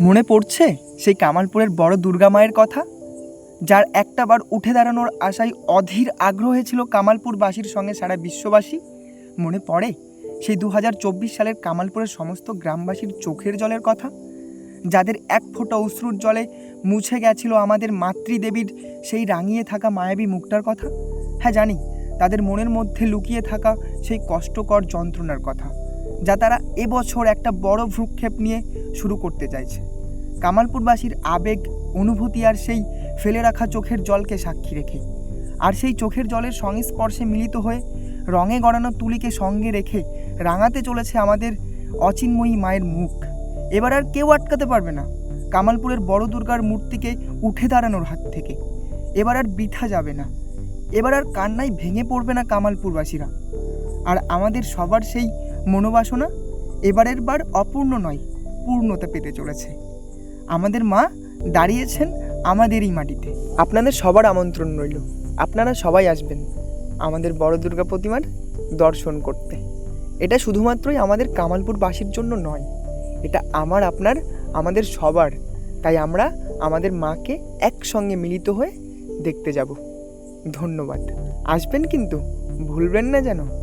মনে পড়ছে সেই কামালপুরের বড় দুর্গা মায়ের কথা? যার একটা বার উঠে দাঁড়ানোর আশায় অধীর আগ্রহে ছিল কামালপুরবাসীর সঙ্গে সারা বিশ্ববাসী। মনে পড়ে সেই দু হাজার চব্বিশ সালের কামালপুরের সমস্ত গ্রামবাসীর চোখের জলের কথা? যাদের এক ফোঁটা অশ্রুর জলে মুছে গেছিল আমাদের মাতৃদেবীর সেই রাঙিয়ে থাকা মায়াবী মুখটার কথা? হ্যাঁ জানি, তাদের মনের মধ্যে লুকিয়ে থাকা সেই কষ্টকর যন্ত্রণার কথা। যা তারা এবছর একটা বড় ভ্রুক্ষেপ নিয়ে শুরু করতে চাইছে। কামালপুরবাসীর আবেগ, অনুভূতি আর সেই ফেলে রাখা চোখের জলকে সাক্ষী রেখে। আর সেই চোখের জলের সংস্পর্শে মিলিত হয়ে রঙে গড়ানো তুলিকে সঙ্গে রেখে রাঙাতে চলেছে আমাদের অচিন্ময়ী মায়ের মুখ। এবার আর কেউ আটকাতে পারবে না। কামালপুরের বড় দুর্গার মূর্তিকে উঠে দাঁড়ানোর হাত থেকে। এবার আর বৃথা যাবে না। এবার আর কান্নায় ভেঙে পড়বে না কামালপুরবাসীরা। আর আমাদের সবার সেই মনোবাসনা এবারের বার অপূর্ণ নয়, পূর্ণতা পেতে চলেছে। আমাদের মা দাঁড়িয়েছেন আমাদেরই মাটিতে। আপনাদের সবার আমন্ত্রণ রইল। আপনারা সবাই আসবেন আমাদের বড় দুর্গা প্রতিমার দর্শন করতে। এটা শুধুমাত্রই আমাদের কামালপুরবাসীর জন্য নয়, এটা আমার, আপনার, আমাদের সবার। তাই আমরা আমাদের মাকে একসঙ্গে মিলিত হয়ে দেখতে যাব। ধন্যবাদ। আসবেন কিন্তু ভুলবেন না যেন।